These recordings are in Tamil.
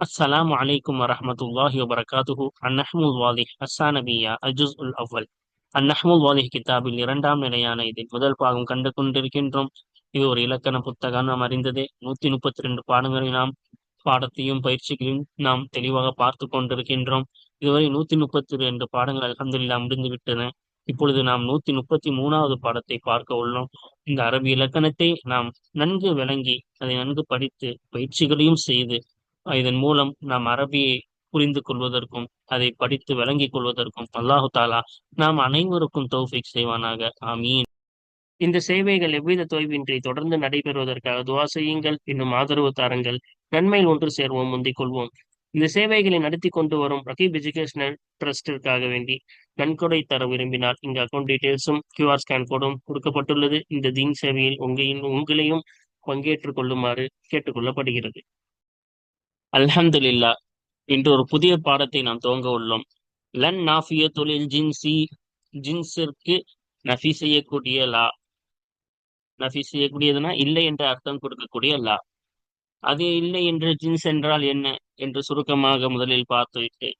அஸ்ஸலாம் அலைக்கும் வரமத்துல்லாஹி வபரகாத்துஹு அந்நஹ்முல் வாலிஹ் அஸ்ஸானபியா அஜுஸ் உல் அவ்வல் அந்நஹ்முல் வாலிஹ் கிதாபில் இரண்டாம் நிலையான இதில் முதல் பாகம் கண்டு கொண்டிருக்கின்றோம். இது ஒரு இலக்கண புத்தகம் நாம் அறிந்ததே. நூத்தி முப்பத்தி ரெண்டு பாடங்களை நாம் பாடத்தையும் பயிற்சிகளையும் நாம் தெளிவாக பார்த்து கொண்டிருக்கின்றோம். இதுவரை நூத்தி முப்பத்தி ரெண்டு பாடங்கள் அலமதுல்லா முடிந்துவிட்டன. இப்பொழுது நாம் நூத்தி முப்பத்தி மூணாவது பாடத்தை பார்க்க உள்ளோம். இந்த அரபி இலக்கணத்தை நாம் நன்கு விளங்கி அதை நன்கு படித்து பயிற்சிகளையும் செய்து இதன் மூலம் நாம் அரபியை புரிந்து கொள்வதற்கும் அதை படித்து விளங்கிக் கொள்வதற்கும் அல்லாஹு தாலா நாம் அனைவருக்கும் தௌஃபிக் செய்வானாக. ஆமீன். இந்த சேவைகள் எவ்வித தொய்வின்றி தொடர்ந்து நடைபெறுவதற்காக துவா செய்யுங்கள் இன்னும் ஆதரவு தாருங்கள். நன்மையில் ஒன்று சேர்வோம் முந்திக் கொள்வோம். இந்த சேவைகளை நடத்தி கொண்டு வரும் ரகீப் எஜுகேஷனல் ட்ரஸ்டிற்காக வேண்டி நன்கொடை தர விரும்பினால் இங்கு அக்கௌண்ட் டீடைல்ஸும் கியூஆர் ஸ்கேன் கோடும் கொடுக்கப்பட்டுள்ளது. இந்த தீன் சேவையில் உங்களின் உங்களையும் பங்கேற்றுக் கொள்ளுமாறு கேட்டுக்கொள்ளப்படுகிறது அல்ஹம்துலில்லா இன்று ஒரு புதிய பாடத்தை நாம் துவங்க உள்ளோம். லன் நாஃபிய தொழில் ஜின்சி ஜின்ஸிற்கு நஃபி செய்யக்கூடிய லா. நஃபி செய்யக்கூடியதுனா இல்லை என்ற அர்த்தம் கொடுக்கக்கூடிய லா. அது இல்லை என்று ஜின்ஸ் என்றால் என்ன என்று சுருக்கமாக முதலில் பார்த்துவிட்டு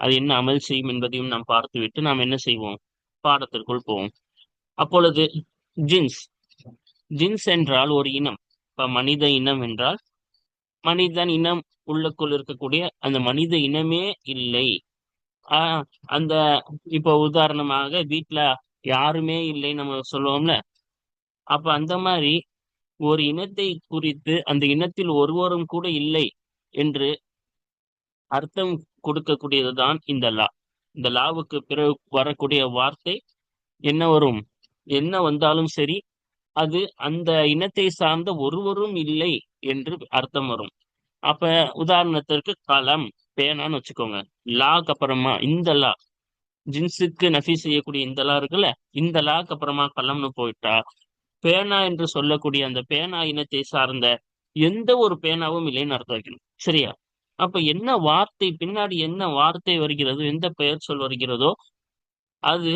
அது என்ன அமல் செய்யும் என்பதையும் நாம் பார்த்துவிட்டு நாம் என்ன செய்வோம்? பாடத்திற்குள் போவோம். அப்பொழுது ஜின்ஸ். ஜின்ஸ் என்றால் ஒரு இனம். இப்ப மனித இனம் என்றால் மனிதன் இனம் உள்ளுக்குள் இருக்கக்கூடிய அந்த மனித இனமே இல்லை. ஆஹ் அந்த இப்போ உதாரணமாக வீட்டுல யாருமே இல்லை நம்ம சொல்லுவோம்ல. அப்ப அந்த மாதிரி ஒரு இனத்தை குறித்து அந்த இனத்தில் ஒருவரும் கூட இல்லை என்று அர்த்தம் கொடுக்கக்கூடியதுதான் இந்த லா. இந்த லாவுக்கு பிறகு வரக்கூடிய வார்த்தை என்ன வரும்? என்ன வந்தாலும் சரி அது அந்த இனத்தை சார்ந்த ஒருவரும் இல்லை என்று அர்த்தம் வரும். அப்ப உதாரணத்திற்கு களம் பேனான்னு வச்சுக்கோங்க. லாக்கு அப்புறமா இந்த லா ஜின்ஸுக்கு நஃபி செய்யக்கூடிய இந்த லா இருக்குல்ல இந்த லாக்கு அப்புறமா கலம்னு போயிட்டா பேனா என்று சொல்லக்கூடிய அந்த பேனா இனத்தை சார்ந்த எந்த ஒரு பேனாவும் இல்லைன்னு அர்த்தம் வைக்கணும். சரியா? அப்ப என்ன வார்த்தை பின்னாடி என்ன வார்த்தை வருகிறதோ எந்த பெயர் சொல் வருகிறதோ அது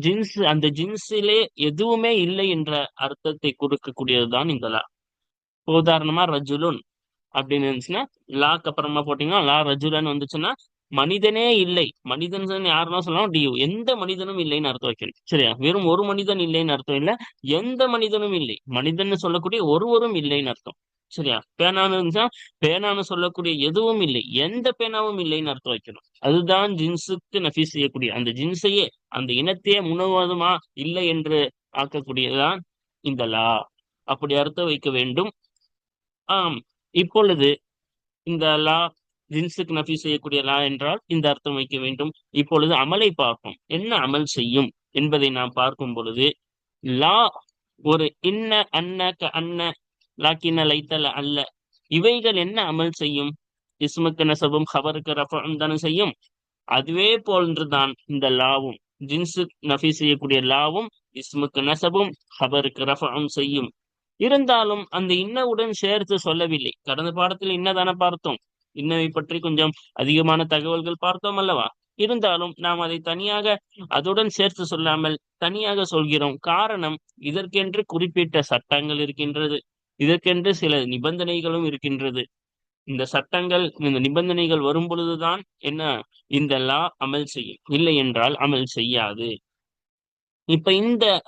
ஜின்ஸ் அந்த ஜின்ஸிலே எதுவுமே இல்லை என்ற அர்த்தத்தை கொடுக்கக்கூடியதுதான் இந்த லா. உதாரணமா ரஜுலுன் அப்படின்னு இருந்துச்சுன்னா லாக்கு அப்புறமா போட்டீங்கன்னா லா ரஜுலன் வந்துச்சுன்னா மனிதனே இல்லை. மனிதன் யாருன்னா சொல்லலாம் டியூ எந்த மனிதனும் இல்லைன்னு அர்த்தம் வைக்கணும். சரியா? வெறும் ஒரு மனிதன் இல்லைன்னு அர்த்தம் இல்லை. எந்த மனிதனும் இல்லை. மனிதன் சொல்லக்கூடிய ஒருவரும் இல்லைன்னு அர்த்தம். சரியா? பேனான்னு இருந்துச்சா பேனான்னு சொல்லக்கூடிய எதுவும் இல்லை. எந்த பேனாவும் இல்லைன்னு அர்த்தம் வைக்கணும். அதுதான் ஜின்ஸுக்கு நஃபீஸ் செய்யக்கூடிய அந்த ஜின்ஸையே அந்த இனத்தையே முழுவதுமா இல்லை என்று ஆக்கக்கூடியதுதான் இந்த லா அப்படி அர்த்தம் வைக்க வேண்டும். ஆம் இப்பொழுது இந்த லா ஜின்ஸுக்கு நஃபீஸ் செய்யக்கூடிய லா என்றால் இந்த அர்த்தம் வைக்க வேண்டும். இப்பொழுது அமலை பார்ப்போம். என்ன அமல் செய்யும் என்பதை நாம் பார்க்கும் பொழுது லா ஒரு இன்ன அன்ன க அன்ன லாக்கின்ன லைத்தல அல்ல இவைகள் என்ன அமல் செய்யும் இஸ்முக்கு நசபும் ஹபருக்கு ரஃபம் தானே செய்யும் அதுவே போன்றுதான் இந்த லாவும் ஜின்ஸு நஃபி செய்யக்கூடிய லாவும் இஸ்முக்கு நசபும் ஹபருக்கு ரஃபம் செய்யும் இருந்தாலும் அந்த இன்னவுடன் சேர்த்து சொல்லவில்லை கடந்த பாடத்தில் இன்னதான பார்த்தோம் இன்னவை பற்றி கொஞ்சம் அதிகமான தகவல்கள் பார்த்தோம் அல்லவா இருந்தாலும் நாம் அதை தனியாக அதுடன் சேர்த்து சொல்லாமல் தனியாக சொல்கிறோம் காரணம் இதற்கென்று குறிப்பிட்ட சட்டங்கள் இருக்கின்றது இதற்கென்று சில நிபந்தனைகளும் இருக்கின்றது. இந்த சட்டங்கள் இந்த நிபந்தனைகள் வரும் பொழுதுதான் என்ன இந்த லா அமல் செய்யும். இல்லை என்றால் அமல் செய்யாது. இப்ப இந்த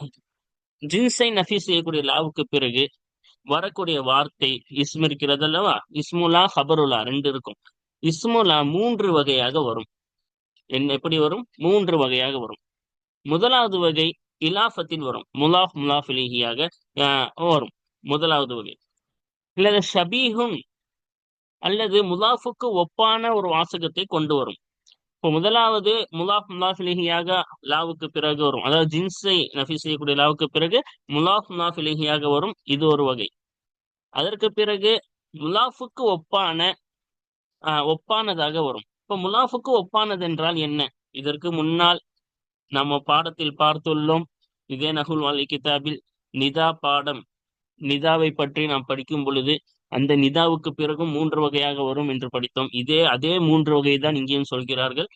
ஜின்ஸை நஃபி செய்யக்கூடிய லாவுக்கு பிறகு வரக்கூடிய வார்த்தை இஸ்மு இருக்கிறது அல்லவா? இஸ்முலா ஹபருலா ரெண்டு இருக்கும். இஸ்முலா மூன்று வகையாக வரும். என்ன எப்படி வரும்? மூன்று வகையாக வரும். முதலாவது வகை இலாஃபத்தில் வரும். முலாஃப் முலாஃபிலிகியாக வரும். முதலாவது வகை இல்லது ஷபீஹுன் அல்லது முலாஃபுக்கு ஒப்பான ஒரு வாசகத்தை கொண்டு வரும். இப்போ முதலாவது முலாஃப் முலாஃபிலிகியாக லாவுக்கு பிறகு வரும். அதாவது ஜின்ஸை நஃபி செய்யக்கூடிய லாவுக்கு பிறகு முலாஃப் முலாஃபிலிகியாக வரும். இது ஒரு வகை. அதற்கு பிறகு முலாஃபுக்கு ஒப்பான ஒப்பானதாக வரும். இப்போ முலாஃபுக்கு ஒப்பானது என்றால் என்ன? இதற்கு முன்னால் நம்ம பாடத்தில் பார்த்துள்ளோம். இதே நகுல் வாலி கிதாபில் நிதா பாடம். நிதாவை பற்றி நாம் படிக்கும் பொழுது அந்த நிதாவுக்கு பிறகும் மூன்று வகையாக வரும் என்று படித்தோம். இதே அதே மூன்று வகை தான் இங்கேயும் சொல்கிறார்கள்.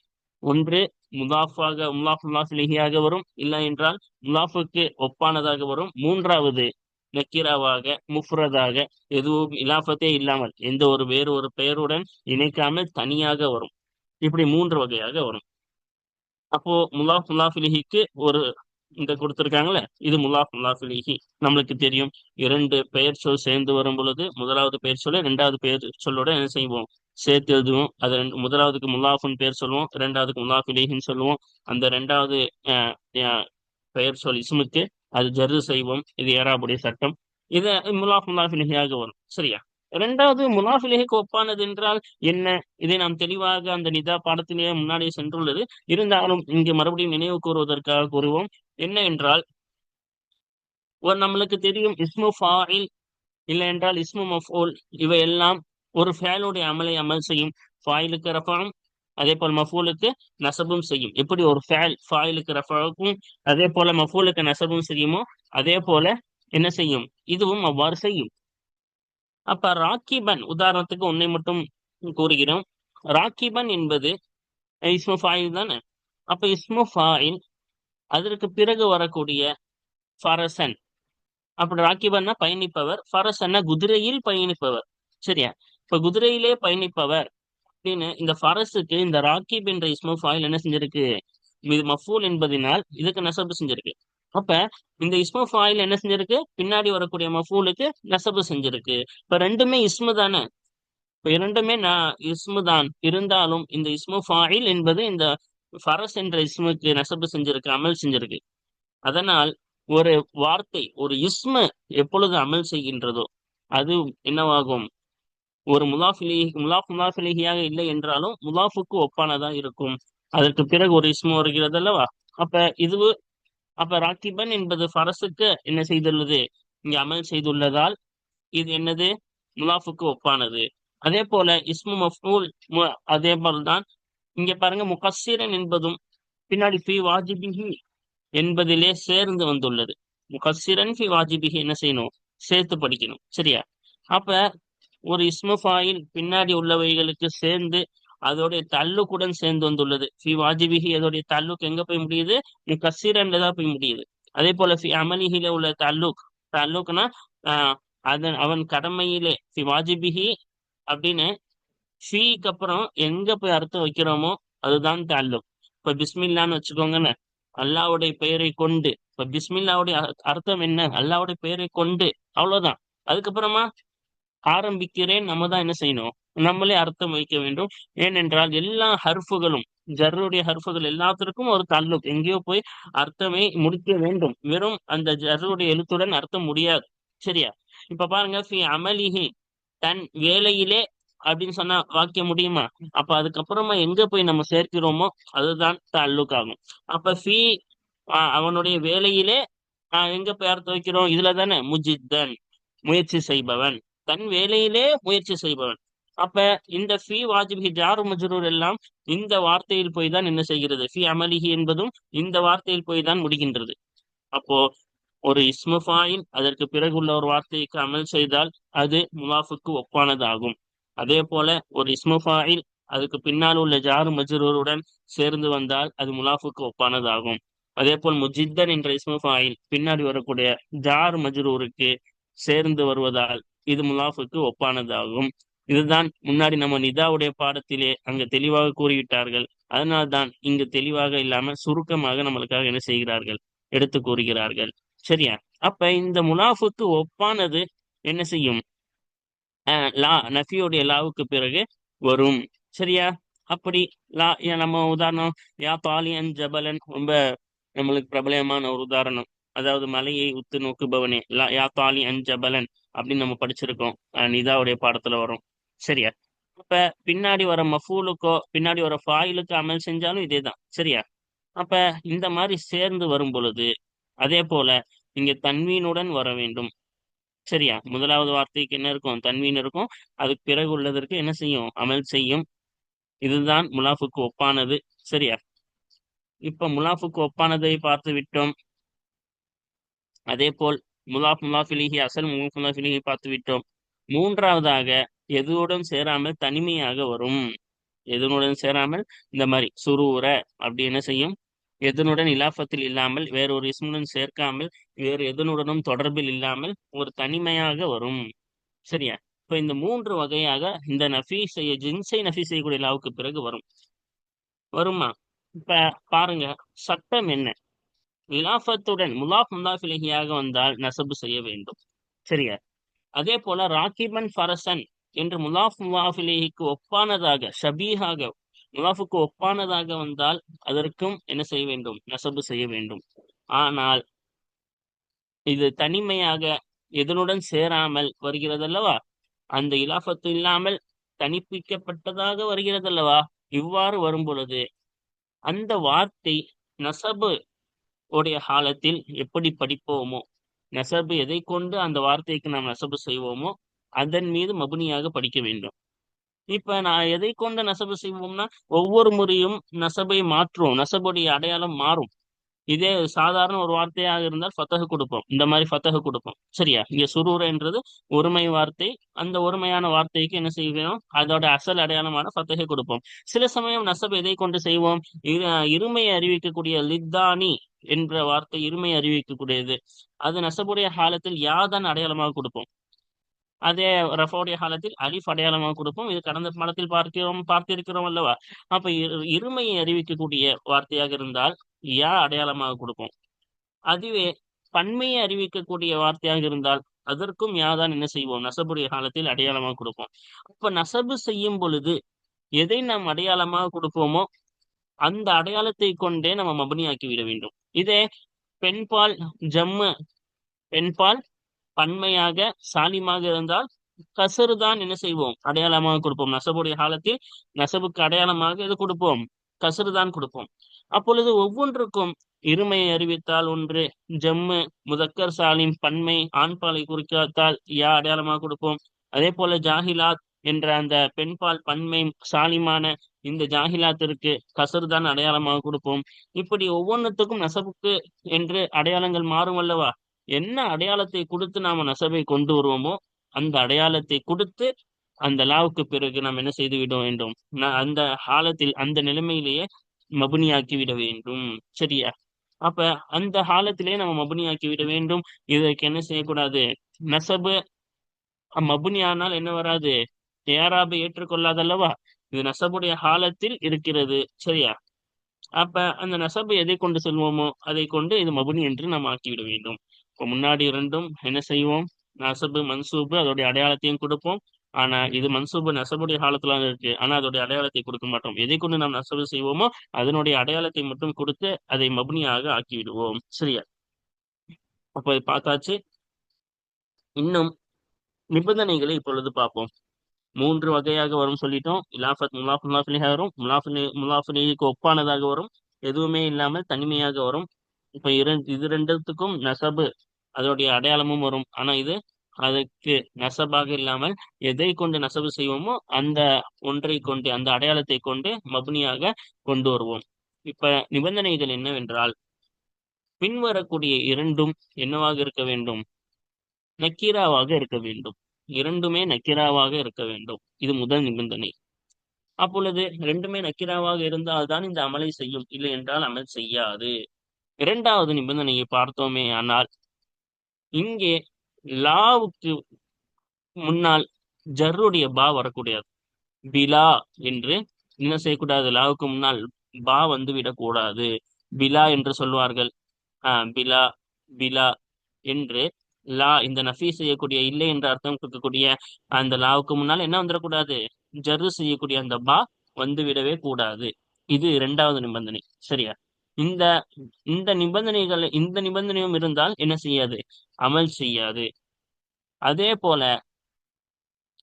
ஒன்று முலாஃபாக முலாஃப் முலாஃபிலிகியாக வரும். இல்லை என்றால் முலாஃபுக்கு ஒப்பானதாக வரும். மூன்றாவது நக்கீராவாக முஃப்ரதாக எதுவும் இலாஃபத்தே இல்லாமல் எந்த ஒரு வேறு ஒரு பெயருடன் இணைக்காமல் தனியாக வரும். இப்படி மூன்று வகையாக வரும். அப்போ முலாஃப் முலாஃபிலிஹிக்கு ஒரு இந்த கொடுத்திருக்காங்களே. இது முல்லாஃப் முலாஃபிலிஹி நம்மளுக்கு தெரியும். இரண்டு பெயர் சொல் சேர்ந்து வரும் பொழுது முதலாவது பெயர் சொல்ல இரண்டாவது பெயர் சொல்லோட என்ன செய்வோம்? சேர்த்து எழுதுவோம். அது ரெண்டு முதலாவதுக்கு முலாஃபுன்னு பேர் சொல்லுவோம். இரண்டாவதுக்கு முலாஃபிலிஹின்னு சொல்லுவோம். அந்த ரெண்டாவது பெயர் சொல் இஸ்முக்கு அது ஜர்து செய்வோம். இது ஏறாபுடைய சட்டம். இது முல்லாஃப் முலாஃபிலிஹியாக வரும். சரியா? இரண்டாவது முனாஃபிலேக்கு ஒப்பானது என்றால் என்ன? இதை நாம் தெளிவாக அந்த நிதா பாடத்திலேயே முன்னாடியே சென்றுள்ளது. இருந்தாலும் இங்கு மறுபடியும் நினைவு கூறுவதற்காக கூறுவோம். என்ன என்றால் ஒரு நம்மளுக்கு தெரியும் இஸ்மு ஃபாயில் இல்லை என்றால் இஸ்மு மஃபோல் இவையெல்லாம் ஒரு ஃபேலுடைய அமலை அமல் செய்யும். ஃபாயிலுக்கு ரஃபாம் அதே போல் மஃபூலுக்கு நசபும் செய்யும். எப்படி ஒரு ஃபேல் ஃபாயிலுக்கு ரஃபாவுக்கும் அதே போல மஃபூலுக்கு நசபும் செய்யுமோ அதே போல என்ன செய்யும்? இதுவும் அவ்வாறு செய்யும். அப்ப ராக்கிபன் உதாரணத்துக்கு ஒன்னை மட்டும் கூறுகிறோம் ராக்கிபன் என்பது இஸ்மு ஃபாயில் தானே? அப்ப இஸ்மு ஃபாயில் அதற்கு பிறகு வரக்கூடிய ஃபரசன். அப்படி ராக்கிபன்னா பயணிப்பவர் ஃபரசன்னா குதிரையில் பயணிப்பவர். சரியா? இப்ப குதிரையிலே பயணிப்பவர் அப்படின்னு இந்த ஃபரஸுக்கு இந்த ராக்கிப் என்ற இஸ்மு ஃபாயில் என்ன செஞ்சிருக்கு? இது மஃபூல் என்பதினால் இதுக்கு நெசப்பு செஞ்சிருக்கு. அப்ப இந்த இஸ்மு ஃபாயில் என்ன செஞ்சிருக்கு? பின்னாடி வரக்கூடிய மஃபூலுக்கு நசபு செஞ்சிருக்கு. இப்ப ரெண்டுமே இஸ்மு தானே? இப்ப இரண்டுமே நான் இஸ்மு தான். இருந்தாலும் இந்த இஸ்மு ஃபாயில் என்பது இந்த ஃபரஸ் என்ற இஸ்முக்கு நசபு செஞ்சிருக்கு அமல் செஞ்சிருக்கு. அதனால் ஒரு வார்த்தை ஒரு இஸ்மு எப்பொழுது அமல் செய்கின்றதோ அது என்னவாகும்? ஒரு முலாஃபிலி முலாஃப் முலாஃபிலிகியாக இல்லை என்றாலும் முலாஃபுக்கு ஒப்பானதா இருக்கும். அதற்கு பிறகு ஒரு இஸ்மு வருகிறது அல்லவா அப்ப இது அப்ப ராக்கிபன் என்பது ஃபரஸுக்கு என்ன செய்துள்ளது? இங்க அமல் செய்துள்ளதால் இது என்னது? முலாஃபுக்கு ஒப்பானது. அதே போல இஸ்மு மஃபூல் மு- அதே போல்தான். இங்க பாருங்க முகஸ்ஸிரன் என்பதும் பின்னாடி ஃபி வாஜிபிஹி என்பதிலே சேர்ந்து வந்துள்ளது. முகஸ்ஸிரன் ஃபி வாஜிபிஹி என்ன செய்யணும்? சேர்த்து படிக்கணும். சரியா? அப்ப ஒரு இஸ்மு ஃபாயில் பின்னாடி உள்ளவைகளுக்கு சேர்ந்து அதோடைய தல்லுக்குடன் சேர்ந்து வந்துள்ளது. ஃபி வாஜிபிஹி அதோடைய தல்லுக் எங்க போய் முடியுது? கசீரன்ல தான் போய் முடியுது. அதே போல ஃபி அமலிஹில உள்ள தல்லுக் தல்லுக்னா ஆஹ் அதன் அவன் கடமையிலே ஃபி வாஜிபிஹி அப்படின்னு ஃபீக்கு அப்புறம் எங்க போய் அர்த்தம் வைக்கிறோமோ அதுதான் தாலுக் இப்ப பிஸ்மில்லான்னு வச்சுக்கோங்கன்னு அல்லாவுடைய பெயரை கொண்டு இப்ப பிஸ்மில்லாவுடைய அர்த்தம் என்ன? அல்லாவுடைய பெயரை கொண்டு அவ்வளவுதான். அதுக்கப்புறமா ஆரம்பிக்கிறேன் நம்ம தான் என்ன செய்யணும்? நம்மளே அர்த்தம் வைக்க வேண்டும். ஏனென்றால் எல்லா ஹர்ஃபுகளும் ஜர்ருடைய ஹர்ஃபுகள் எல்லாத்திற்கும் ஒரு தாலுக் எங்கேயோ போய் அர்த்தமே முடிக்க வேண்டும். வெறும் அந்த ஜர்ருடைய எழுத்துடன் அர்த்தம் முடியாது. சரியா? இப்ப பாருங்க ஃபி அமலிஹி தன் வேலையிலே அப்படின்னு சொன்னா வாக்கியம் முடியுமா? அப்ப அதுக்கப்புறமா எங்க போய் நம்ம சேர்க்கிறோமோ அதுதான் தாலுக் ஆகும். அப்ப ஃபி ஆஹ் அவனுடைய வேலையிலே ஆஹ் எங்க போய் அர்த்தம் வைக்கிறோம்? இதுல தானே முஜித்தன் முயற்சி செய்பவன். தன் வேலையிலே முயற்சி செய்பவன். அப்ப இந்த ஃபி வாஜிபி ஜாரு மஜ்ரூர் எல்லாம் இந்த வார்த்தையில் போய் தான் என்ன செய்கிறது? ஃபி அமலிஹி என்பதும் இந்த வார்த்தையில் போய் தான் முடிகின்றது. அப்போ ஒரு இஸ்முஃபாயின் அதற்கு பிறகு உள்ள ஒரு வார்த்தைக்கு அமல் செய்தால் அது முலாஃபுக்கு ஒப்பானதாகும். அதே போல ஒரு இஸ்முஃபாயில் அதுக்கு பின்னால் உள்ள ஜாரு மஜ்ரூருடன் சேர்ந்து வந்தால் அது முலாஃபுக்கு ஒப்பானதாகும். அதே போல் முஜித்தன் என்ற இஸ்முஃபாயில் பின்னாடி வரக்கூடிய ஜார் மஜ்ரூருக்கு சேர்ந்து வருவதால் இது முலாஃபுக்கு ஒப்பானதாகும். இதுதான் முன்னாடி நம்ம நிதாவுடைய பாடத்திலே அங்க தெளிவாக கூறிவிட்டார்கள். அதனால்தான் இங்கு தெளிவாக இல்லாம சுருக்கமாக நம்மளுக்காக என்ன செய்கிறார்கள்? எடுத்து கூறுகிறார்கள். சரியா? அப்ப இந்த முனாஃபுக்கு ஒப்பானது என்ன செய்யும்? லா நஃபியோடைய லாவுக்கு பிறகு வரும். சரியா? அப்படி லா நம்ம உதாரணம் யா பாலியன் ஜபலன் ரொம்ப நம்மளுக்கு பிரபலமான ஒரு உதாரணம். அதாவது மலையை உத்து நோக்குபவனே லா யா தாலி அன் ஜபலன் அப்படின்னு நம்ம படிச்சிருக்கோம். அஹ் நிதாவுடைய பாடத்துல வரும். சரியா? அப்ப பின்னாடி வர மஃபூலுக்கோ பின்னாடி வர ஃபாயிலுக்கு அமல் செஞ்சாலும் இதேதான். சரியா? அப்ப இந்த மாதிரி சேர்ந்து வரும் பொழுது அதே போல இங்க தன்வீனுடன் வர வேண்டும். சரியா? முதலாவது வார்த்தைக்கு என்ன இருக்கும்? தன்வீன் இருக்கும். அதுக்கு பிறகு உள்ளதற்கு என்ன செய்யும்? அமல் செய்யும். இதுதான் முலாஃபுக்கு ஒப்பானது. சரியா? இப்ப முலாஃபுக்கு ஒப்பானதை பார்த்து விட்டோம். அதே போல் முலாஃப் முலாஃபிலிஹி அசல் முலாஃபிலிஹி பார்த்து விட்டோம். மூன்றாவதாக எதுவுடன் சேராமல் தனிமையாக வரும். எதனுடன் சேராமல் இந்த மாதிரி சுரூர அப்படி என்ன செய்யும்? எதனுடன் இலாபத்தில் இல்லாமல் வேறொரு இஸ்முடன் சேர்க்காமல் வேறு எதனுடனும் தொடர்பில் இல்லாமல் ஒரு தனிமையாக வரும். சரியா? இப்ப இந்த மூன்று வகையாக இந்த நஃபி செய்ய ஜின்ஸை நஃபி செய்யக்கூடிய லாவுக்கு பிறகு வரும். வருமா? இப்ப பாருங்க சட்டம் என்ன? இலாஃபத்துடன் முலாஃப் முலாஃபிலகியாக வந்தால் நசபு செய்ய வேண்டும். சரியா? அதே போல ராக்கிபன் ஃபரசன் என்று முலாஃப் முலாஃபிலேஹிக்கு ஒப்பானதாக ஷபீஹாக முலாஃபுக்கு ஒப்பானதாக வந்தால் அதற்கும் என்ன செய்ய வேண்டும்? நசபு செய்ய வேண்டும். ஆனால் இது தனிமையாக எதனுடன் சேராமல் வருகிறதல்லவா? அந்த இலாபத்து இல்லாமல் தனிப்பிக்கப்பட்டதாக வருகிறதல்லவா? இவ்வாறு வரும் பொழுது அந்த வார்த்தை நசபு உடைய காலத்தில் எப்படி படிப்போமோ நெசபு எதை கொண்டு அந்த வார்த்தைக்கு நாம் நெசபு செய்வோமோ அதன் மீது மபுனியாக படிக்க வேண்டும். இப்ப நான் எதை கொண்டு நசபு செய்வோம்னா ஒவ்வொரு முறையும் நசபை மாற்றுவோம். நசபுடைய அடையாளம் மாறும். இதே சாதாரண ஒரு வார்த்தையாக இருந்தால் ஃபத்தகு கொடுப்போம். இந்த மாதிரி ஃபத்தகு கொடுப்போம். சரியா? இங்க சுரூரன்றது ஒருமை வார்த்தை. அந்த ஒருமையான வார்த்தைக்கு என்ன செய்வோம்? அதோட அசல் அடையாளமான ஃபத்தகை கொடுப்போம். சில சமயம் நசப் எதை கொண்டு செய்வோம்? இருமையை அறிவிக்கக்கூடிய லித்தானி என்ற வார்த்தை இருமை அறிவிக்கக்கூடியது. அது நசபுடைய காலத்தில் யாதான் அடையாளமாக கொடுப்போம். அதே ரஃபோடைய காலத்தில் அலிஃப் அடையாளமாக கொடுப்போம். இது கடந்த பாடத்தில் பார்க்கிறோம் பார்த்திருக்கிறோம் அல்லவா? அப்ப இருமையை அறிவிக்கக்கூடிய வார்த்தையாக இருந்தால் யா அடையாளமாக கொடுப்போம். அதுவே பன்மையை அறிவிக்கக்கூடிய வார்த்தையாக இருந்தால் அதற்கும் யாதான் என்ன செய்வோம்? நசபுடைய காலத்தில் அடையாளமாக கொடுப்போம். அப்ப நசபு செய்யும் பொழுது எதை நாம் அடையாளமாக கொடுப்போமோ அந்த அடையாளத்தை கொண்டே நம்ம மபனியாக்கி விட வேண்டும். இதே பெண்பால் ஜம்மு பெண்பால் பன்மையாக சாலிமாக இருந்தால் கசரு தான் என்ன செய்வோம்? அடையாளமாக கொடுப்போம். நசபுடைய காலத்தில் நசபுக்கு அடையாளமாக இது கொடுப்போம். கசரு தான் கொடுப்போம். அப்பொழுது ஒவ்வொன்றுக்கும் இருமையை அறிவித்தால் ஒன்று ஜம்மு முதக்கர் சாலிம் பன்மை ஆண்பாலை குறிக்காத்தால் யா அடையாளமாக கொடுப்போம். அதே போல ஜாகிலாத் என்ற அந்த பெண்பால் பன்மை சாலிமான இந்த ஜாகிலாத்திற்கு கசரு தான் அடையாளமாக கொடுப்போம். இப்படி ஒவ்வொன்றுத்துக்கும் நசபுக்கு என்று அடையாளங்கள் மாறும் அல்லவா? என்ன அடையாளத்தை கொடுத்து நாம நசபை கொண்டு வருவோமோ அந்த அடையாளத்தை கொடுத்து அந்த லாவுக்கு பிறகு நாம் என்ன செய்து விட வேண்டும்? அந்த காலத்தில் அந்த நிலைமையிலேயே மபுனியாக்கி விட வேண்டும். சரியா? அப்ப அந்த காலத்திலே நம்ம மபுனியாக்கி விட வேண்டும். இதற்கு என்ன செய்யக்கூடாது? நசபு மபுனியானால் என்ன வராது? ஏறாபை ஏற்றுக்கொள்ளாதல்லவா? இது நசபுடைய காலத்தில் இருக்கிறது. சரியா? அப்ப அந்த நசபை எதை கொண்டு செல்வோமோ அதை கொண்டு இது மபுனி என்று நாம் ஆக்கிவிட வேண்டும். இப்போ முன்னாடி இரண்டும் என்ன செய்வோம்? நசபு மன்சூபு அதோடைய அடையாளத்தையும் கொடுப்போம். ஆனா இது மன்சூபு நசபுடைய காலத்துல இருக்கு. ஆனா அதோடைய அடையாளத்தை கொடுக்க மாட்டோம். எதை கொண்டு நாம் நசபு செய்வோமோ அதனுடைய அடையாளத்தை மட்டும் கொடுத்து அதை மபுனியாக ஆக்கி விடுவோம் சரியா? அப்ப பார்த்தாச்சு. இன்னும் நிபந்தனைகளை இப்பொழுது பார்ப்போம். மூன்று வகையாக வரும் சொல்லிட்டோம். இலாஃபத் முலாஃப் முலாஃபிலியாக வரும். முலாஃபிலி முலாஃபிலிக்கு ஒப்பானதாக வரும். எதுவுமே இல்லாமல் தனிமையாக வரும். இப்ப இரண்டு இது ரெண்டுத்துக்கும் நசபு அதோடைய அடையாளமும் வரும். ஆனா இது அதுக்கு நசபாக இல்லாமல் எதை கொண்டு நசபு செய்வோமோ அந்த ஒன்றை கொண்டு அந்த அடையாளத்தை கொண்டு மபுனியாக கொண்டு வருவோம். இப்ப நிபந்தனைகள் என்னவென்றால் பின்வரக்கூடிய இரண்டும் என்னவாக இருக்க வேண்டும்? நக்கீராவாக இருக்க வேண்டும். இரண்டுமே நக்கீராவாக இருக்க வேண்டும். இது முதல் நிபந்தனை. அப்பொழுது ரெண்டுமே நக்கீராவாக இருந்தால் தான் இந்த அமலை செய்யும். இல்லை என்றால் அமல் செய்யாது. இரண்டாவது நிபந்தனையை பார்த்தோமே ஆனால் இங்கே லாவுக்கு முன்னால் ஜர்ருடைய பா வரக்கூடாது பிலா என்று என்ன செய்யக்கூடாது? லாவுக்கு முன்னால் பா வந்து விடக்கூடாது. பிலா என்று சொல்வார்கள். ஆஹ் பிலா பிலா என்று லா இந்த நஃபி செய்யக்கூடிய இல்லை என்ற அர்த்தம் கொடுக்கக்கூடிய அந்த லாவுக்கு முன்னால் என்ன வந்துடக்கூடாது? ஜர்ரு செய்யக்கூடிய அந்த பா வந்து விடவே கூடாது. இது இரண்டாவது நிபந்தனை. சரியா? இந்த இந்த நிபந்தனைகள் இந்த நிபந்தனையும் இருந்தால் என்ன செய்யாது? அமல் செய்யாது. அதே போல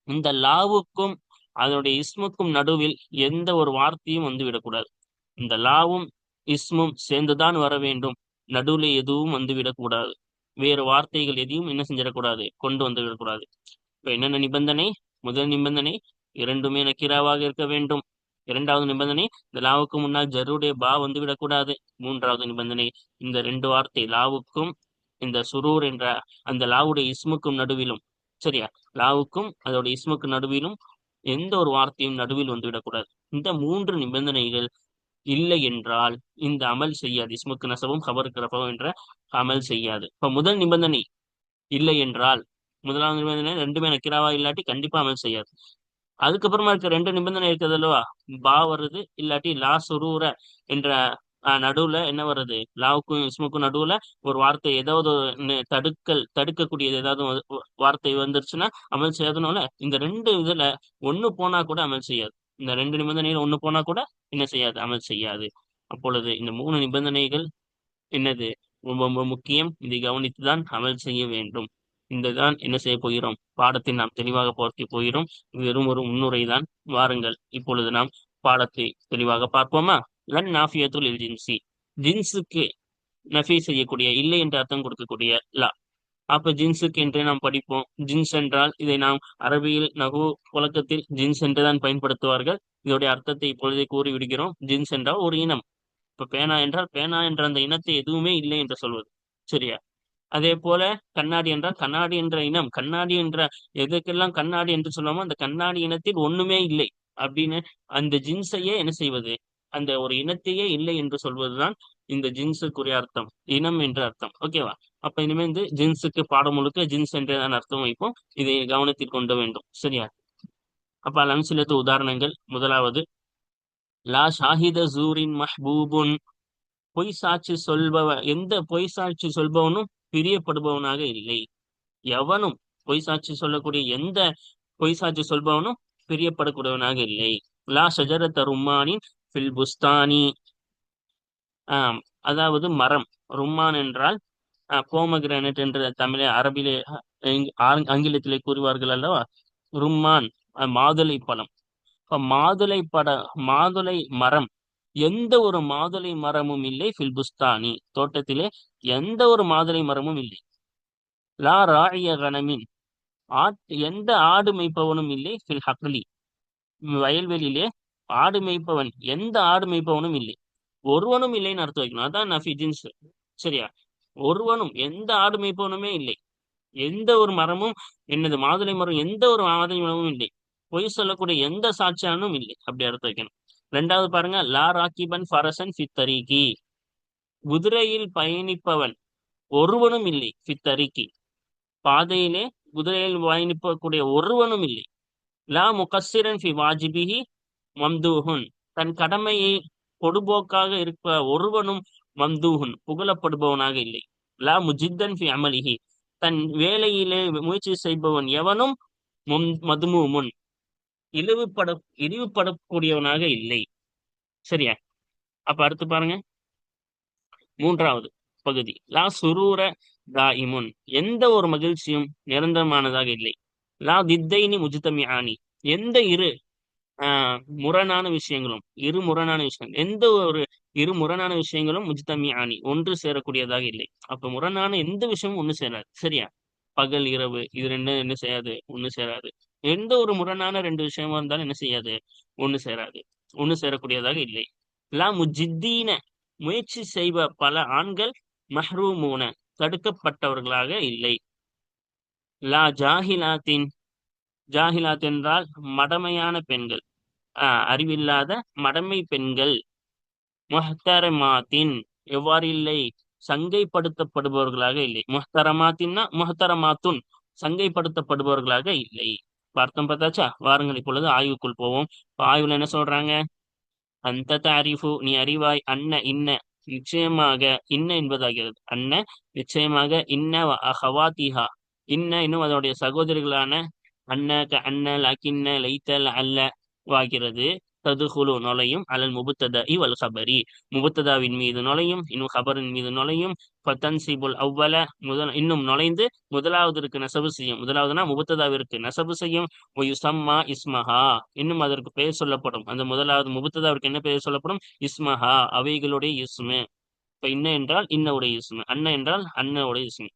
இந்த லாவுக்கும் அதனுடைய இஸ்முக்கும் நடுவில் எந்த ஒரு வார்த்தையும் வந்து விடக்கூடாது இந்த லாவும் இஸ்மும் சேர்ந்துதான் வர வேண்டும். நடுவில் எதுவும் வந்து விடக்கூடாது வேறு வார்த்தைகள் எதையும் என்ன செஞ்சிடக்கூடாது? கொண்டு வந்து விடக்கூடாது இப்ப என்னென்ன நிபந்தனை? முதல் நிபந்தனை இரண்டுமே நக்கீராவாக இருக்க வேண்டும். இரண்டாவது நிபந்தனை இந்த லாவுக்கு முன்னால் ஜருடைய பா வந்து விடக்கூடாது. மூன்றாவது நிபந்தனை இந்த ரெண்டு வார்த்தை லாவுக்கும் இந்த சுரூர் என்ற அந்த லாவுடைய இஸ்முக்கும் நடுவிலும் சரியா? லாவுக்கும் அதோட இஸ்முக்கு நடுவிலும் எந்த ஒரு வார்த்தையும் நடுவில் வந்து விடக்கூடாது. இந்த மூன்று நிபந்தனைகள் இல்லை என்றால் இந்த அமல் செய்யாது. இஸ்முக்கு நசவும் ஹபருக்கு ரஃபவும் என்ற அமல் செய்யாது. இப்ப முதல் நிபந்தனை இல்லை என்றால் முதலாவது நிபந்தனை ரெண்டுமே நக்கிராவா இல்லாட்டி கண்டிப்பா அமல் செய்யாது. அதுக்கப்புறமா இருக்க ரெண்டு நிபந்தனை இருக்குது அல்லவா? பா வருது இல்லாட்டி லா சுரூர என்ற நடுவுல என்ன வருது லாவுக்கும் இஸ்முக்கும் நடுவுல ஒரு வார்த்தை ஏதாவது தடுக்கல் தடுக்கக்கூடியது ஏதாவது வார்த்தை வந்துருச்சுன்னா அமல் செய்யாதனால இந்த ரெண்டு இதுல ஒண்ணு போனா கூட அமல் செய்யாது. இந்த ரெண்டு நிபந்தனைகள் ஒண்ணு போனா கூட என்ன செய்யாது? அமல் செய்யாது. அப்பொழுது இந்த மூணு நிபந்தனைகள் என்னது? ரொம்ப ரொம்ப முக்கியம். இதை கவனித்துதான் அமல் செய்ய வேண்டும். இந்த தான் என்ன செய்ய போகிறோம்? பாடத்தை நாம் தெளிவாக பார்க்க போகிறோம். வெறும் ஒரு முன்னுரை தான் வாருங்கள் இப்பொழுது நாம் பாடத்தை தெளிவாக பார்ப்போமா? லன் நாஃபியத்துல் ஜின்சி. ஜின்ஸுக்கு நஃபி செய்யக்கூடிய இல்லை என்று அர்த்தம் கொடுக்கக்கூடிய லா. அப்ப ஜின்ஸுக்கு என்று நாம் படிப்போம். ஜின்ஸ் என்றால் இதை நாம் அரபியில் நகு புழக்கத்தில் ஜின்ஸ் என்றுதான் பயன்படுத்துவார்கள். இதோடைய அர்த்தத்தை இப்பொழுதே கூறி விடுகிறோம் ஜின்ஸ் என்றால் ஒரு இனம். இப்ப பேனா என்றால் பேனா என்ற அந்த இனத்தை எதுவுமே இல்லை என்று சொல்வது. சரியா? அதே போல கண்ணாடி என்றால் கண்ணாடி என்ற இனம். கண்ணாடி என்ற எதுக்கெல்லாம் கண்ணாடி என்று சொல்லுவோமோ அந்த கண்ணாடி இனத்தில் ஒண்ணுமே இல்லை அப்படின்னு அந்த ஜின்ஸையே என்ன செய்வது? அந்த ஒரு இனத்தையே இல்லை என்று சொல்வதுதான் இந்த ஜின்ஸுக்குரிய அர்த்தம். இனம் என்ற அர்த்தம். ஓகேவா அப்ப இனிமே இந்த ஜின்ஸுக்கு பாடம் முழுக்க ஜின்ஸ் என்றதான் அர்த்தம் வைப்போம். இதை கவனத்தில் கொண்டு வேண்டும். சரியா? அப்ப அலம்சிலத்து உதாரணங்கள். முதலாவது லா ஷாஹித ஜூரின் மஹ்பூபுன் பொய் சாட்சி சொல்பவ எந்த பொய் சாட்சி சொல்பவனும் பிரியப்படுபவனாக இல்லை. எவனும் பொய் சாட்சி சொல்லக்கூடிய எந்த பொய் சாட்சி சொல்பவனும் பிரியப்படக்கூடியவனாக இல்லை. லா ஷஜரத்த ரும்மானின் ஃபில் புஸ்தானி. அதாவது மரம். ரும்மான் என்றால் போமகிரானட் என்ற தமிழை அரபிலே ஆங்கிலத்திலே கூறுவார்கள் அல்லவா? ரும்மான் மாதுளை பழம். இப்ப மாதுளை பட மாதுளை மரம். எந்த ஒரு மாதுளை மரமும் இல்லை. ஃபில்புஸ்தானி தோட்டத்திலே எந்த ஒரு மாதுளை மரமும் இல்லை. லா ராய கணமின் ஆட் எந்த ஆடு மேய்ப்பவனும் இல்லை. ஃபில் ஹக்லி. வயல்வெளியிலே ஆடு மேய்ப்பவன் எந்த ஆடு மேய்ப்பவனும் இல்லை. ஒருவனும் இல்லைன்னு அர்த்தம் வைக்கணும். அதான் நஃபி ஜின்ஸ். சரியா? ஒருவனும் எந்த ஆடு மேய்ப்பவனுமே இல்லை. எந்த ஒரு மரமும் என்னது மாதுளை மரம் எந்த ஒரு மாதுளை மரமும் இல்லை. பொய் சொல்லக்கூடிய எந்த சாட்சியானும் இல்லை. அப்படி அர்த்தம் வைக்கணும். ரெண்டாவது பாருங்க. லா ராக்கிபன் ஃபரசன் ஃபித்தரிகி குதிரையில் பயணிப்பவன் ஒருவனும் இல்லை ஃபித்தரிகி பாதையிலே குதிரையில் பயணிப்பக்கூடிய ஒருவனும் இல்லை. லா முகசிரன் ஃபி வாஜிபிஹி மம்தூஹுன். தன் கடமையை பொடுபோக்காக இருப்ப ஒருவனும் மம்தூஹுன் புகழப்படுபவனாக இல்லை. லா முஜித்தன் ஃபி அமலிஹி. தன் வேலையிலே முயற்சி செய்பவன் எவனும் மும் இழிவுபட இழிவுபடக்கூடியவனாக இல்லை. சரியா? அப்ப அடுத்து பாருங்க. மூன்றாவது பகுதி. லா சுரூர தாயிமுன். எந்த ஒரு மகிழ்ச்சியும் நிரந்தரமானதாக இல்லை. லா தித்தைனி முஜித்தமி ஆணி எந்த இரு ஆஹ் முரணான விஷயங்களும் இரு முரணான விஷயம் எந்த ஒரு இரு முரணான விஷயங்களும் முஜித்தமி ஆணி ஒன்று சேரக்கூடியதாக இல்லை. அப்ப முரணான எந்த விஷயமும் ஒண்ணு சேராது. சரியா? பகல் இரவு இது ரெண்டும் என்ன செய்யாது? ஒண்ணு சேராது. எந்த ஒரு முரணான ரெண்டு விஷயமா இருந்தாலும் என்ன செய்யாது? ஒண்ணு சேராது. ஒண்ணு சேரக்கூடியதாக இல்லை. லா முஜித்தீன முயற்சி செய்வ பல ஆண்கள் மஹ்ரூமூன தடுக்கப்பட்டவர்களாக இல்லை. லா ஜாஹிலாத்தின் ஜாஹிலாத் என்றால் மடமையான பெண்கள். ஆஹ் அறிவில்லாத மடமை பெண்கள். முஹ்தரமாத்தின் எவ்வாறு இல்லை சங்கைப்படுத்தப்படுபவர்களாக இல்லை. முஹ்தரமாத்தின்னா முஹ்தரமாத்துன் சங்கைப்படுத்தப்படுபவர்களாக இல்லை. பார்த்தோம் பார்த்தாச்சா? வாருங்கள் இப்பொழுது ஆய்வுக்குள் போவோம். இப்போ ஆய்வுல என்ன சொல்றாங்க? அந்த தாரிஃபு நீ அறிவாய் அன்ன இன்ன நிச்சயமாக இன்ன என்பதாகிறது. அன்ன நிச்சயமாக இன்ன ஹவாத்திஹா. இன்ன இன்னும் அதனுடைய சகோதரிகளான அன்ன க அன்ன லக்கின்ன லைத்தல் அல்ல வாகிறது. ததுகுலு நுழையும். அலல் முபுத்ததா இவல் ஹபரி முபுத்ததாவின் மீது நுழையும். இன்னும் ஹபரின் மீது நுழையும். பத்தன்சிபுல் அவ்வல. முதல் இன்னும் நுழைந்து முதலாவதற்கு நெசவு செய்யும். முதலாவதுனா முபுத்ததாவிற்கு நெசவு செய்யும். ஒயுசம்மா இஸ்மஹா. இன்னும் அதற்கு பெயர் சொல்லப்படும். அந்த முதலாவது முபுத்ததாவிற்கு என்ன பெயர் சொல்லப்படும்? இஸ்மஹா. அவைகளுடைய இஸ்மு. இப்ப இன்ன என்றால் இன்னவுடைய இஸ்மு. அன்ன என்றால் அன்னவுடைய இஸ்மு.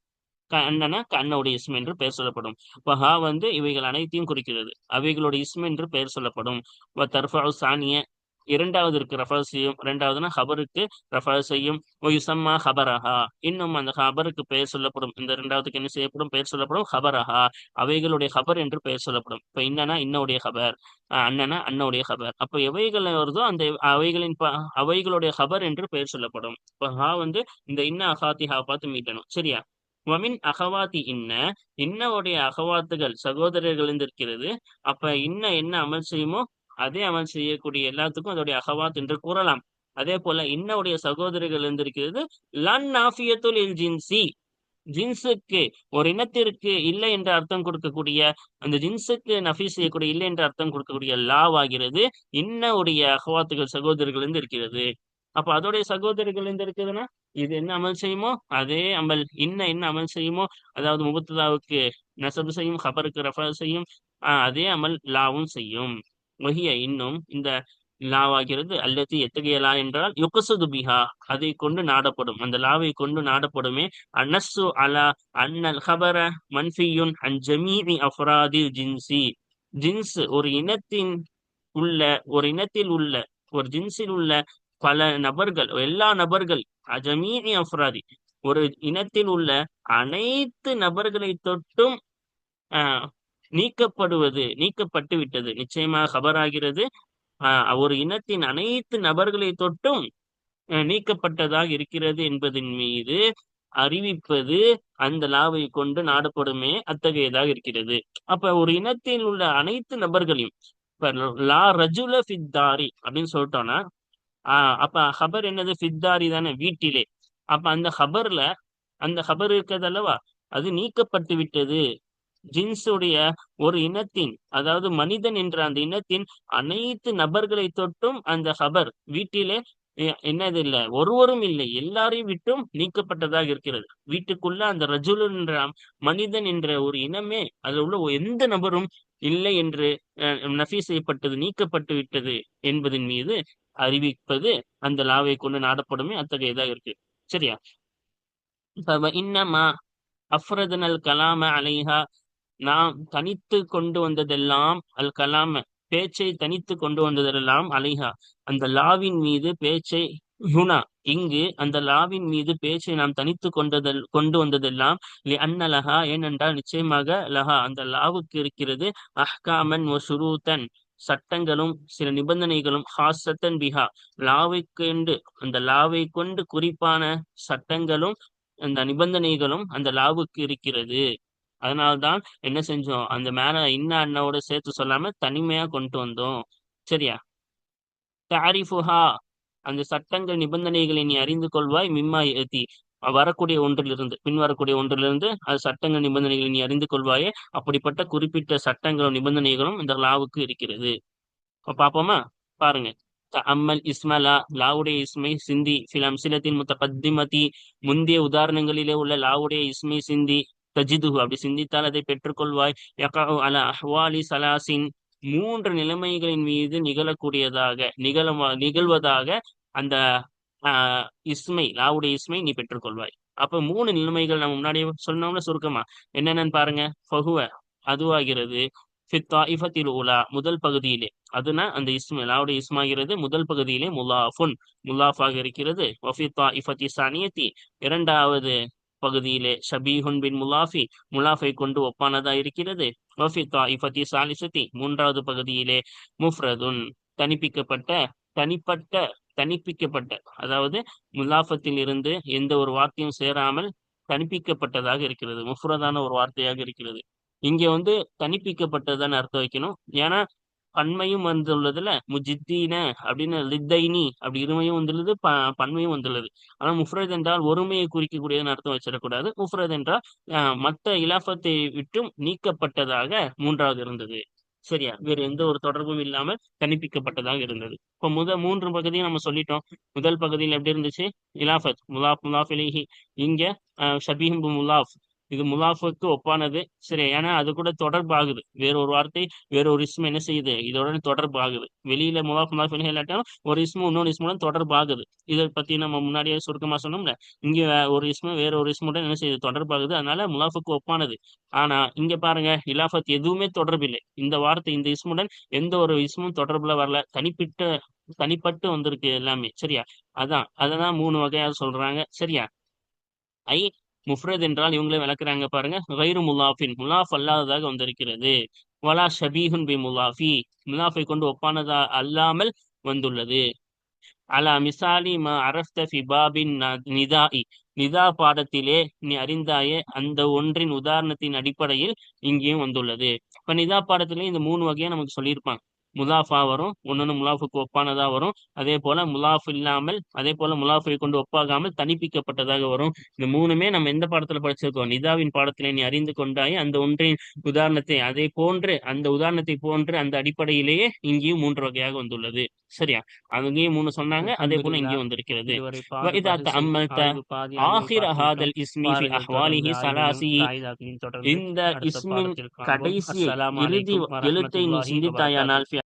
கண்ணன அண்ணனா க இஸ்மு என்று பெயர் சொல்லப்படும். வஹா வந்து இவைகள் அனைத்தையும் குறிக்கிறது. அவைகளுடைய இஸ்மு என்று பெயர் சொல்லப்படும். சானிய இரண்டாவது இருக்கு ரஃபா செய்யும் இரண்டாவதுனா ஹபருக்கு ரஃபா செய்யும் ஒயுசம்மா ஹபரஹா. இன்னும் அந்த ஹபருக்கு பெயர் சொல்லப்படும். இந்த இரண்டாவதுக்கு என்ன செய்யப்படும்? பெயர் சொல்லப்படும் ஹபரஹா. அவைகளுடைய ஹபர் என்று பெயர் சொல்லப்படும். இப்ப இன்னனா இன்னுடைய ஹபர். அஹ் அண்ணனா அண்ணனுடைய ஹபர். அப்ப எவைகள் வருதோ அந்த அவைகளின் அவைகளுடைய ஹபர் என்று பெயர் சொல்லப்படும். இப்ப ஹா வந்து இந்த இன்ன அஹாத்தி ஹா பார்த்து மீட்டணும். சரியா? வமின் அகவாத்தி இன்ன இன்னவுடைய அகவாத்துகள் சகோதரர்கள் இருக்கிறது அப்ப இன்ன என்ன அமல் செய்யுமோ அதே அமல் செய்யக்கூடிய எல்லாத்துக்கும் அதோடைய அகவாத் என்று கூறலாம். அதே போல இன்னவுடைய சகோதரர்கள் இருந்திருக்கிறது லன் நாஃபியத்துல் இல் ஜின்சி. ஜின்ஸுக்கு ஒரு இனத்திற்கு இல்லை என்ற அர்த்தம் கொடுக்கக்கூடிய அந்த ஜின்ஸுக்கு நஃபி செய்யக்கூடிய இல்லை என்ற அர்த்தம் கொடுக்கக்கூடிய லாவ் ஆகிறது இன்னவுடைய அகவாத்துகள் சகோதரர்கள் இருந்து இருக்கிறது அப்ப அதோடைய சகோதரர்கள் இருந்து இருக்குதுன்னா இது என்ன அமல் செய்யுமோ அதே அமல் இன்ன என்ன அமல் செய்யுமோ அதாவது முபத்ததாவுக்கு நெசபு செய்யும் ஹபருக்கு ரஃபா செய்யும் அதே அமல் லாவும் செய்யும். வஹிய இன்னும் இந்த லாவாகிறது அல்லது எத்தகைய லா என்றால் யுகசுது பிஹா அதை கொண்டு நாடப்படும். அந்த லாவை கொண்டு நாடப்படுமே அனசு அலா அன்னல் ஹபர மன்ஃபியுன் அன் ஜமீனி அஃப்ராதில் ஜின்சி ஜின்ஸ் ஒரு இனத்தின் உள்ள ஒரு இனத்தில் உள்ள ஒரு ஜின்ஸில் உள்ள பல நபர்கள் எல்லா நபர்கள் அஜமீனி அஃப்ராதி ஒரு இனத்தில் உள்ள அனைத்து நபர்களை தொட்டும் ஆஹ் நீக்கப்படுவது நீக்கப்பட்டு விட்டது. நிச்சயமாக கபராகிறது ஆஹ் ஒரு இனத்தின் அனைத்து நபர்களை தொட்டும் அஹ் நீக்கப்பட்டதாக இருக்கிறது என்பதன் மீது அறிவிப்பது அந்த லாவை கொண்டு நாடப்படுமே அத்தகையதாக இருக்கிறது. அப்ப ஒரு இனத்தில் உள்ள அனைத்து நபர்களையும் இப்ப லா ரஜுல ஃபித்தாரி அப்படின்னு சொல்லிட்டோம்னா ஆஹ் அப்ப ஹபர் என்னது? ஃபித்தாரி தானே வீட்டிலே. அப்ப அந்த ஹபர்ல அந்த ஹபர் இருக்கிறது அல்லவா? அது நீக்கப்பட்டு விட்டது. ஜின்ஸுடைய ஒரு இனத்தின் அதாவது மனிதன் என்ற அந்த இனத்தின் அனைத்து நபர்களை தொட்டும் அந்த ஹபர் வீட்டிலே என்னது இல்ல ஒருவரும் இல்லை. எல்லாரையும் விட்டும் நீக்கப்பட்டதாக இருக்கிறது. வீட்டுக்குள்ள அந்த ரஜுல் என்ற மனிதன் என்ற ஒரு இனமே அதுல உள்ள எந்த நபரும் இல்லை என்று அஹ், செய்யப்பட்டது நீக்கப்பட்டு விட்டது என்பதன் மீது அறிவிப்பது அந்த லாவை கொண்டு நாடப்படுமே அத்தகையதாக இருக்கு. சரியா? இப்ப இன்னமா அஃப்ரதனல் கலாம அலைஹா நாம் தனித்து கொண்டு வந்ததெல்லாம் அல் கலாம பேச்சை தனித்து கொண்டு வந்ததெல்லாம் அலைஹா. அந்த லாவின் மீது பேச்சை ஹுனா இங்கு அந்த லாவின் மீது பேச்சை நாம் தனித்து கொண்டதல் கொண்டு வந்ததெல்லாம் அன்னலஹா அன்ன லஹா ஏனென்றால் நிச்சயமாக லஹா அந்த லாவுக்கு இருக்கிறது அஹ்காமன் ஒ சுரூத்தன். சட்டங்களும் சில நிபந்தனைகளும் ஹாசத்தன் பிஹா. லாவை கொண்டு அந்த லாவை கொண்டு குறிப்பான சட்டங்களும் அந்த நிபந்தனைகளும் அந்த லாவுக்கு இருக்கிறது. அதனால்தான் என்ன செஞ்சோம்? அந்த மேல இன்ன அண்ணாவோட சேர்த்து சொல்லாம தனிமையா கொண்டு வந்தோம். சரியா? தாரிஃபுஹா. அந்த சட்டங்கள் நிபந்தனைகளை நீ அறிந்து கொள்வாய் மிம்மா ஏத்தி வரக்கூடிய ஒன்றிலிருந்து பின் வரக்கூடிய ஒன்றிலிருந்து அது சட்டங்கள் நிபந்தனைகளை நீ அறிந்து கொள்வாயே. அப்படிப்பட்ட குறிப்பிட்ட சட்டங்களும் நிபந்தனைகளும் இந்த லாவுக்கு இருக்கிறது. இப்போ பாப்போமா பாருங்க. அம்மல் இஸ்மலா லாவுடைய இஸ்மை சிந்தி சில அம்சிலத்தின் முத்தகத்திமதி முந்தைய உதாரணங்களிலே உள்ள லாவுடைய இஸ்மை சிந்தி தஜிதுஹு அப்படி சிந்தித்தால் அதை பெற்றுக்கொள்வாய். யகஉ அல அஹ்வாலி சலாசின் மூன்று நிலைமைகளின் மீது நிகழக்கூடியதாக நிகழ நிகழ்வதாக அந்த இஸ்மை லாவுடைய இஸ்மை நீ பெற்றுக்கொள்வாய் அப்ப மூணு நிலைமைகள் நம்ம முன்னாடியே சொன்னோம்ல சுருக்கமா. என்னென்னு பாருங்க. ஃபஹுவ அதுவாகிறது ஃபித்தாயிஃபத்தில் உலா முதல் பகுதியிலே. அதுனா அந்த இஸ்ம லாவுடைய இஸ்மாகிறது முதல் பகுதியிலே முலாஃபுன். முலாஃபாக இருக்கிறது வஃபி இஃபத்தி சானியத்தி. இரண்டாவது பகுதியிலே ஷபீஹுன் பின் முலாஃபி. முலாஃபை கொண்டு ஒப்பானதா இருக்கிறது வஃபி இஃபத்தி சாலிசத்தி. மூன்றாவது பகுதியிலே முஃப்ரதுன். தனிப்பிக்கப்பட்ட தனிப்பட்ட தனிப்பிக்கப்பட்ட அதாவது முலாஃபத்தில் இருந்து எந்த ஒரு வார்த்தையும் சேராமல் தனிப்பிக்கப்பட்டதாக இருக்கிறது. முஃப்ரதான ஒரு வார்த்தையாக இருக்கிறது. இங்க வந்து தனிப்பிக்கப்பட்டதுன்னு அர்த்தம் வைக்கணும். ஏன்னா பன்மையும் வந்துள்ளதுல முஜித்தீன அப்படின்னு லித்தைனி அப்படி இருமையும் வந்துள்ளது ப பன்மையும் வந்துள்ளது. ஆனால் முஃப்ரத் என்றால் ஒருமையை குறிக்கக்கூடியதுன்னு அர்த்தம் வச்சிடக்கூடாது. முஃப்ரத் என்றால் மற்ற இலாஃபத்தை விட்டும் நீக்கப்பட்டதாக மூன்றாவது இருந்தது. சரியா? வேறு எந்த ஒரு தொடர்பும் இல்லாம தனிப்பிக்கப்பட்டதாக இருந்தது. இப்போ முத மூன்று பகுதியும் நம்ம சொல்லிட்டோம். முதல் பகுதியில் எப்படி இருந்துச்சு? இலாஃபத் முலாஃப் முலாஃப் இலைஹி. இங்க ஷபீஹிம்பு முலாஃப். இது முலாஃபுக்கு ஒப்பானது. சரி ஏன்னா அது கூட தொடர்பாகுது. வேற ஒரு வார்த்தை வேற ஒரு இஸ்மு என்ன செய்யுது? இதோட தொடர்பாகுது. வெளியில முலாஃப் முலாஃப் இல்லாட்டாலும் ஒரு இஸ்மு இன்னொரு இஸ்முடன் தொடர்பாகுது. இதை பத்தி நம்ம முன்னாடியே சுருக்கமா சொன்னோம்ல. இங்க ஒரு இஸ்மு வேற ஒரு இஸ்முடன் என்ன செய்யுது? தொடர்பாகுது. அதனால முலாஃபுக்கு ஒப்பானது. ஆனா இங்க பாருங்க இலாஃபத் எதுவுமே தொடர்பில்லை. இந்த வார்த்தை இந்த இஸ்முடன் எந்த ஒரு இஸ்மும் தொடர்புல வரல. தனிப்பிட்ட தனிப்பட்டு வந்திருக்கு எல்லாமே. சரியா? அதான். அததான் மூணு வகையா சொல்றாங்க. சரியா? ஐ முஃப்ரத் என்றால் இவங்களே விளக்குறாங்க பாருங்க. வைரு முலாஃபின். முலாஃப் அல்லாததாக வந்திருக்கிறது. வலா ஷபீஹுன் பி முலாஃபி. முலாஃபை கொண்டு ஒப்பானதா அல்லாமல் வந்துள்ளது. அலா மிசாலி ம அரஃப்த ஃபி பாபின் ந- நிதாஇ. நிதா பாடத்திலே நீ அறிந்தாயே அந்த ஒன்றின் உதாரணத்தின் அடிப்படையில் இங்கேயும் வந்துள்ளது. இப்ப நிதா பாடத்திலே இந்த மூணு வகையா நமக்கு சொல்லியிருப்பாங்க. முலாஃபா வரும் ஒன்னொன்று முலாஃபுக்கு ஒப்பானதா வரும். அதே போல முலாஃப் இல்லாமல் அதே போல முலாஃபை கொண்டு ஒப்பாகாமல் தனிப்பிக்கப்பட்டதாக வரும். இந்த மூணுமே நம்ம எந்த பாடத்துல படிச்சிருக்கோம்? நிதாவின் பாடத்திலே நீ அறிந்து கொண்டாய் அந்த ஒன்றின் உதாரணத்தை. அதே போன்று அந்த உதாரணத்தை போன்று அந்த அடிப்படையிலேயே இங்கேயும் மூன்று வகையாக வந்துள்ளது. சரியா? அங்கேயும் மூணு சொன்னாங்க அதே போல இங்கேயும் வந்திருக்கிறது. இந்த இஸ்மின் கடைசி எழுத்தை சிந்தித்தாயானால்